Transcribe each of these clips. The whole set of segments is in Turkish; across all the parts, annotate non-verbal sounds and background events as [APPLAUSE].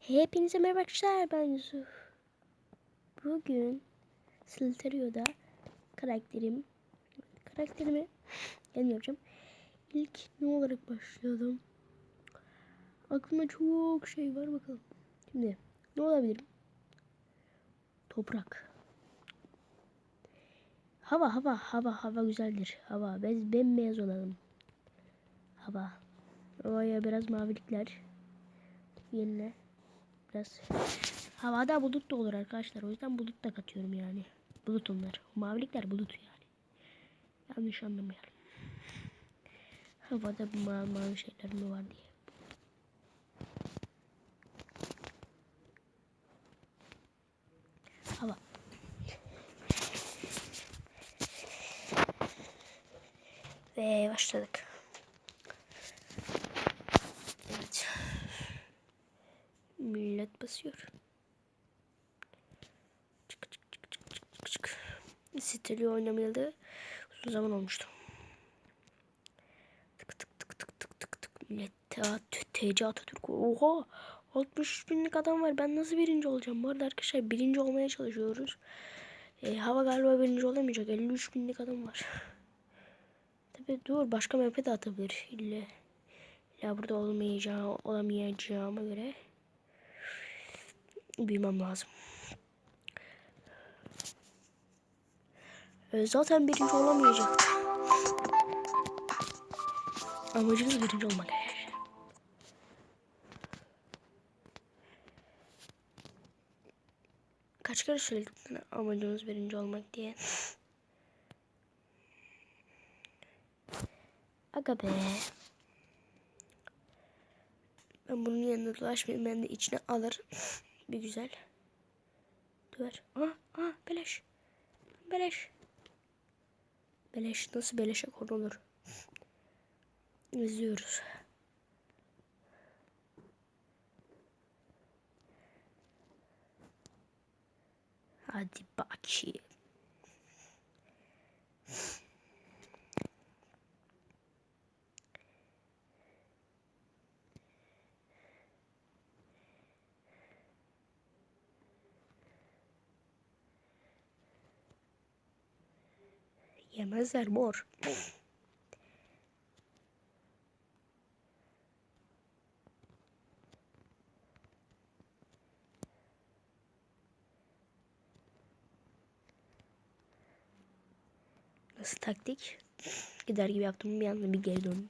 Hepinize merhaba arkadaşlar ben Yusuf. Bugün Slytherio'da karakterim karakterimi yapacağım. İlk ne olarak başlayalım? Aklımda çok şey var bakalım. Şimdi ne olabilirim? Toprak. Hava hava hava hava güzeldir. Hava biz bembeyaz olalım. Hava. Havaya biraz mavilikler. Yerine biraz havada bulut da olur arkadaşlar. O yüzden bulut da katıyorum yani. Bulut onlar. Mavilikler bulut yani. Yanlış anlamayalım. Havada mavi, mavi şeyler mi var diye. Hava. Ve başladık. Evet. Millet basıyor. Çık çık çık çık çık çık. Siteli oynamayalı uzun zaman olmuştu. Tık tık tık tık tık tık tık. Millet TC Atatürk. Oha! 60 binlik adam var. Ben nasıl birinci olacağım? Bu arada arkadaşlar birinci olmaya çalışıyoruz. E, hava galiba birinci olamayacak. 53 binlik adam var. Tabi dur başka map'e de atabilir. İlle. Ya burada olmayacağım, olamayacağıma göre büyümem lazım. Ee, zaten birinci olamayacak. Amacımız birinci olmak. Kaç kere söyledim amacımız birinci olmak diye. Aga be. Ben bunun yanında dolaşmayayım. Ben de içine alır. Bir güzel. Döver. Aha, aha beleş. Beleş. Beleş. Nasıl beleşe konulur? İzliyoruz. Hadi bakayım. Yemezler mor. Nasıl taktik? Gider gibi yaptım bir anda bir geri döndüm.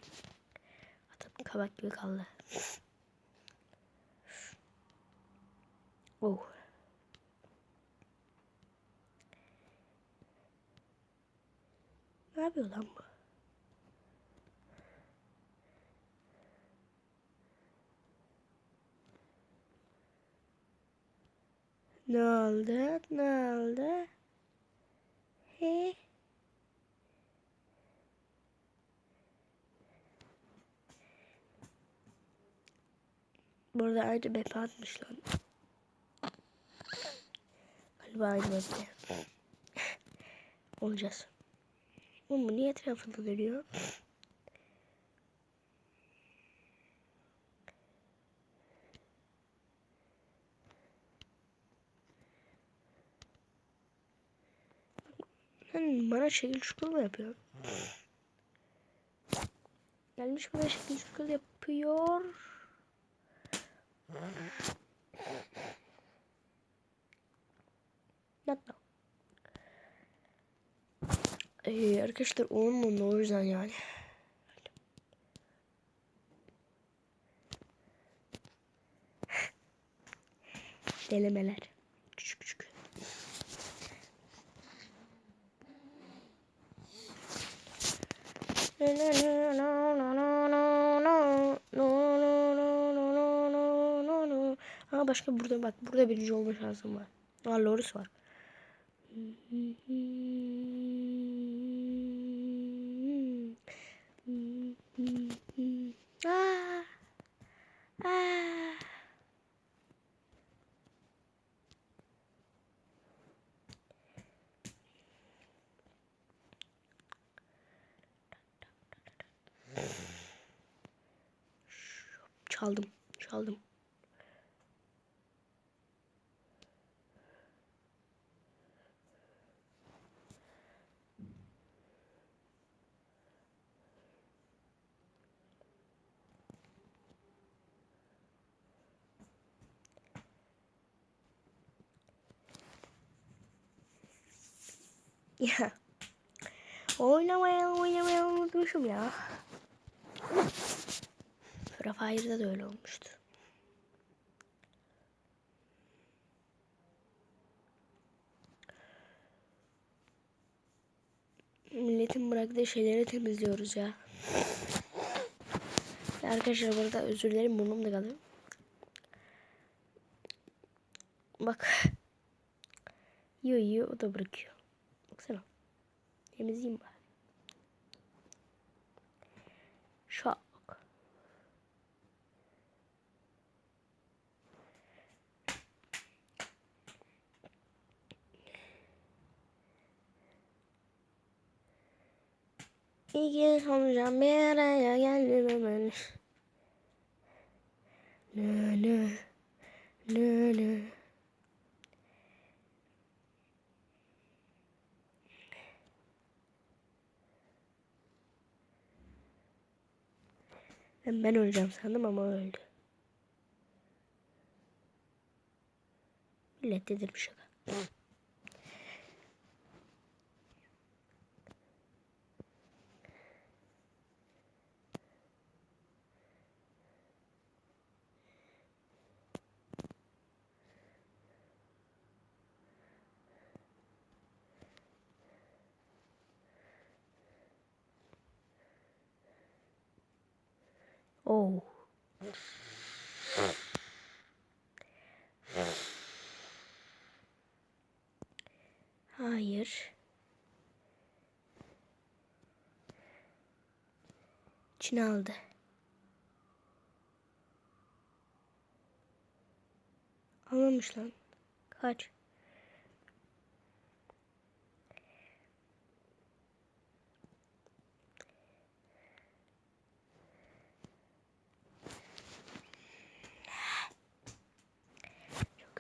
Adam kabak gibi kaldı. Oh. Ne yapıyor lan bu? Ne oldu? Ne oldu? He? Burada aynı map atmış lan. Galiba aynı map'te. Olacağız. Oğlum bu niye etrafında dönüyor? Sen bana şekil şukul mu yapıyor? Gelmiş bana şekil şukul yapıyor. Yapma. Ee, arkadaşlar olmadı o yüzden yani. Denemeler. Küçük küçük. Ha başka burada bak burada birinci olma şansım var. Aa Loris var. Aa. Aa. Çaldım, çaldım. Ya. Oynamaya oynamaya unutmuşum ya. Free Fire'da da öyle olmuştu. Milletin bıraktığı şeyleri temizliyoruz ya. ya arkadaşlar burada özür dilerim burnum da kalıyor. Bak. Yiyor yiyor o da bırakıyor. Baksana. Temizleyeyim bari. Şok. İyi ki olacağım bir araya geldim hemen. Nö nö. Nö nö. Ben, ben öleceğim sandım ama öldü. Millet dedirmiş şaka. Oh. Hayır. İçine aldı. Almamış lan. Kaç.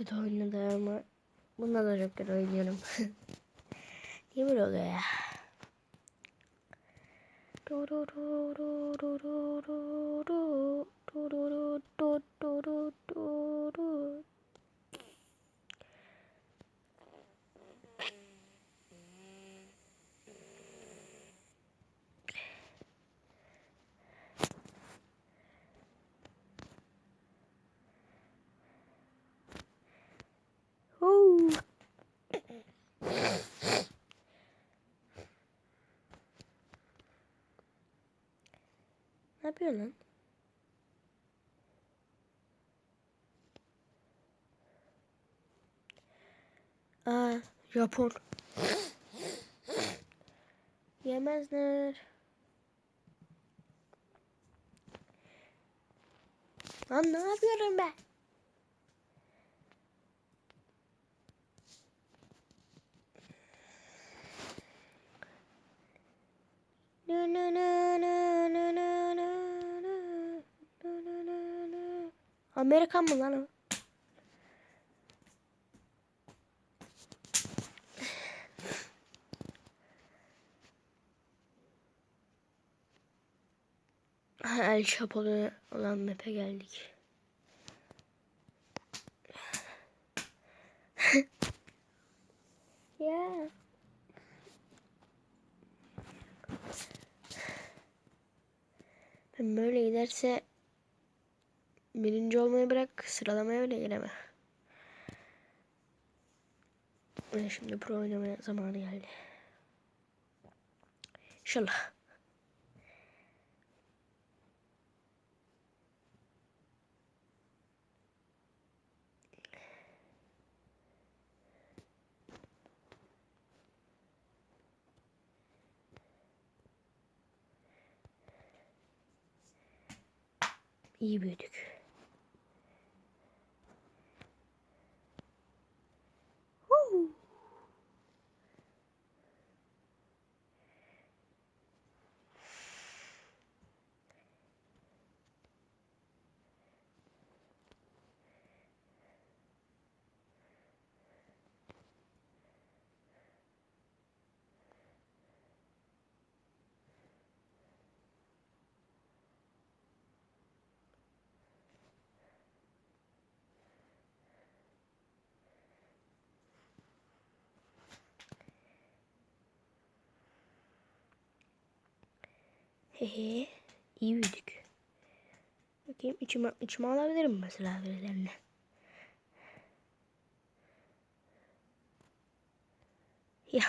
Kötü oynadı ama bunda da çok kötü oynuyorum. Niye böyle oluyor ya? Oh. Ne yapıyor lan? Aa, Japon. Yemezler. Lan ne yapıyorum ben? Amerikan mı lan o? El Chapo'lu olan map'e geldik. ya. Ben böyle giderse birinci olmayı bırak sıralamaya bile giremem. Ve şimdi pro oynamaya zamanı geldi. İnşallah. İyi büyüdük. Hehe. İyi büyüdük. Bakayım içime, içime alabilirim mesela birilerini. Ya.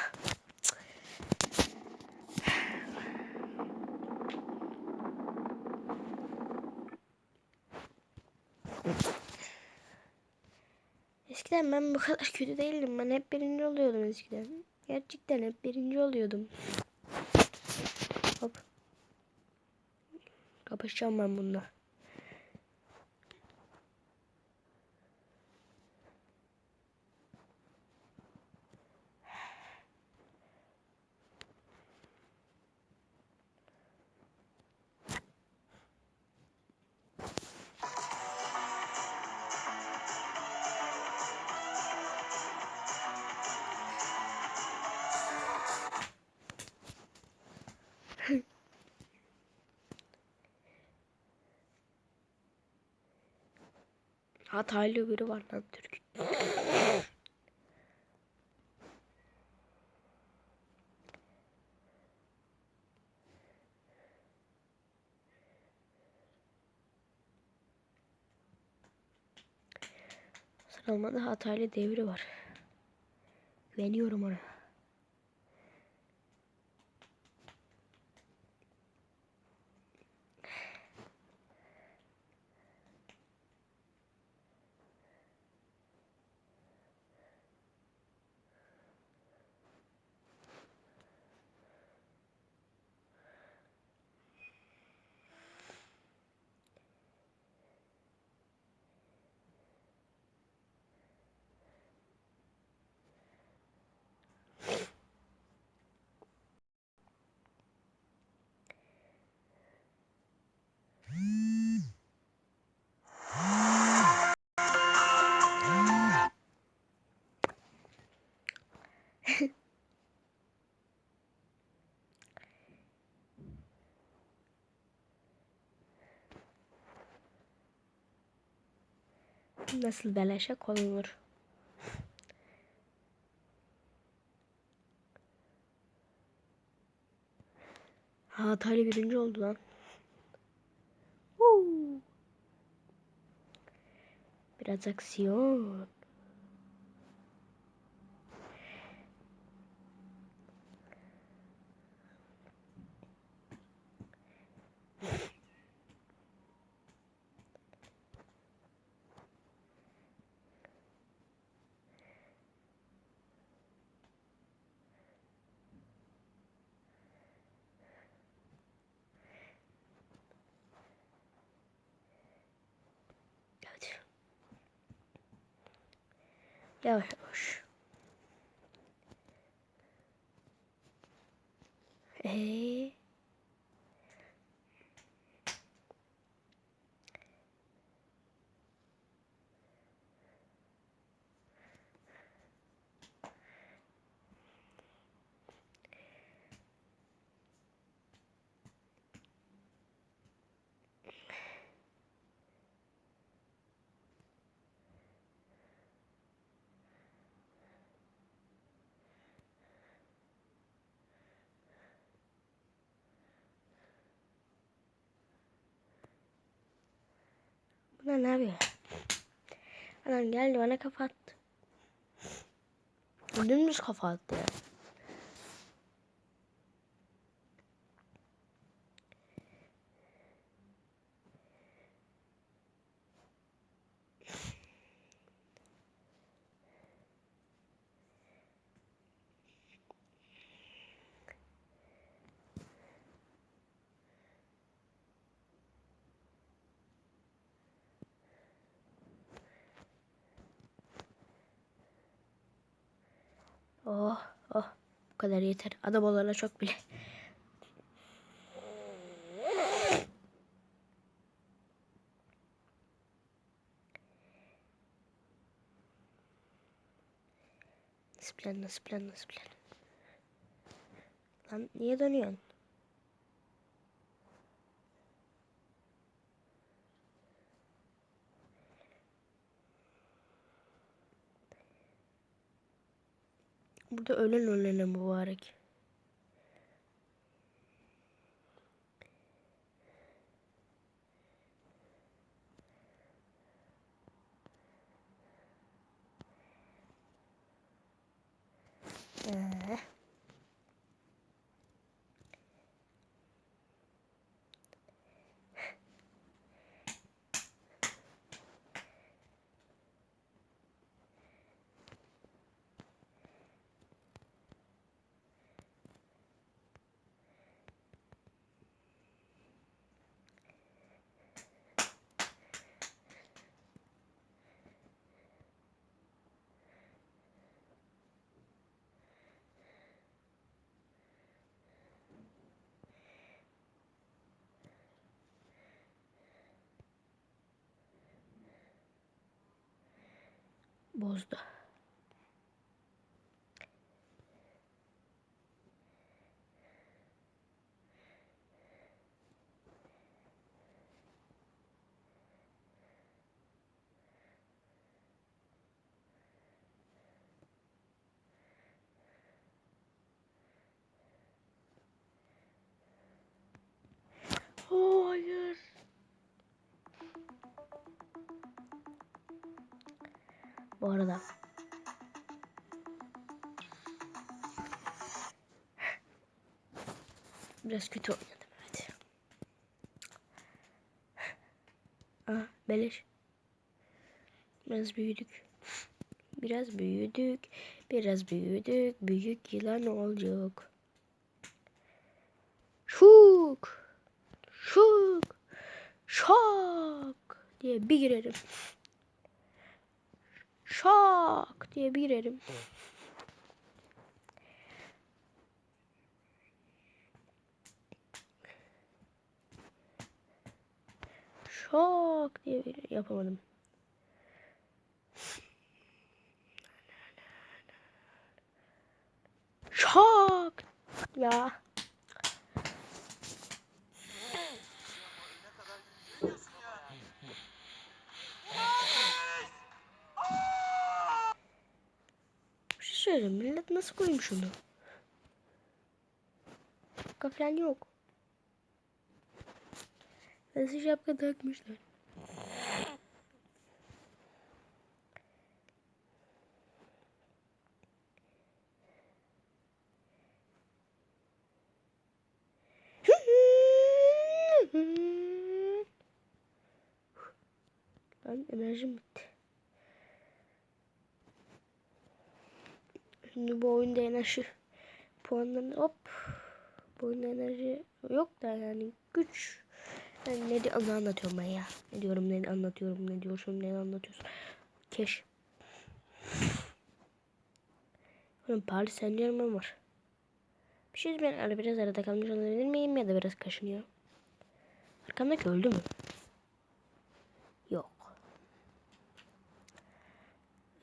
Eskiden ben bu kadar [LAUGHS] kötü değildim. Ben hep birinci oluyordum eskiden. Gerçekten hep birinci oluyordum. Hop. Kapışacağım ben bununla. Hataylı biri var lan Türk. Sıralamada Hataylı devri var. Güveniyorum ona. Nasıl beleşe konulur? Hataylı birinci oldu lan. Woo! Biraz aksiyon. Hadi. Yavaş yavaş. Ee, bunlar ne yapıyor? Adam geldi bana kafa attı. Dümdüz kafa attı ya. Oh oh bu kadar yeter. Adam olana çok bile. Nasıl plan nasıl plan nasıl plan? Lan niye dönüyorsun? Hadi ölen ölene mübarek. Yeah. Bozdu. Hayır. Bu arada biraz kötü oynadım evet. Aha beleş. Biraz büyüdük. Biraz büyüdük. Biraz büyüdük. Büyük yılan olacak. Şuk. Şuk. Şak diye bir girerim. Şak diye bir girerim. Şak diye bir yapamadım. Şak ya. Söyleyeyim. Millet nasıl koymuş onu? Şapka falan yok. Nasıl şapka takmışlar? [LAUGHS] Lan enerjim bitti. Şimdi bu oyunda enerji puanlarını hop. Bu oyunda enerji yok da yani güç. Ben ne, ne anlatıyorum ben ya? Ne diyorum ne anlatıyorum ne diyorsun ne anlatıyorsun? Keş. Oğlum Paris Saint Germain var. Bir şey ben biraz arada kalmış olabilir miyim ya da biraz kaşınıyor. Arkamdaki öldü mü? Yok.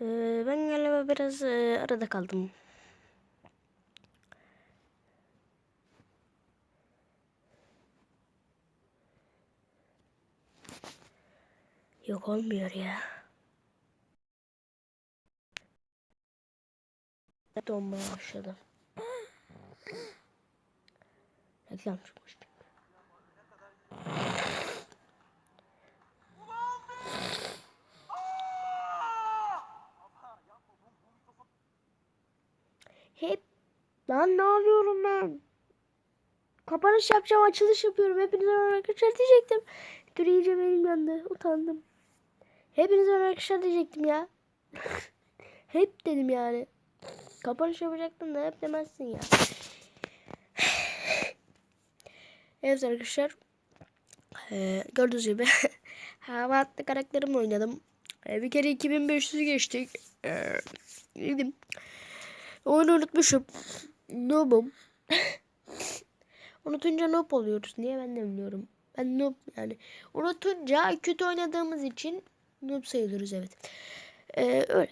Ee, ben galiba biraz e, arada kaldım. Yok olmuyor ya. Donmaya başladı. Reklam çıkmış. Hep lan ne yapıyorum ben? Kapanış yapacağım, açılış yapıyorum. Hepinize merhaba arkadaşlar diyecektim. Dur iyice benim yandı. Utandım. Hepinize merhaba arkadaşlar diyecektim ya. [LAUGHS] hep dedim yani. Kapanış yapacaktım da hep demezsin ya. [SIGHS] evet arkadaşlar. Ee, gördüğünüz gibi [LAUGHS] hava attı karakterimle oynadım. Ee, bir kere 2500 geçtik. Ee. Oyunu unutmuşum. Noob'um. Unutunca noob oluyoruz. Niye ben de bilmiyorum. Ben noob yani. Unutunca kötü oynadığımız için noob sayılırız evet. Ee, öyle.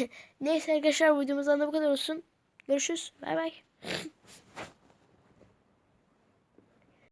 [LAUGHS] Neyse arkadaşlar videomuzdan da bu kadar olsun. Görüşürüz. Bay bay.